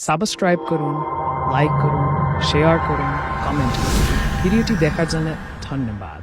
Subscribe করুন like করুন share করুন কমেন্ট করুন। ভিডিওটি দেখার জন্য ধন্যবাদ।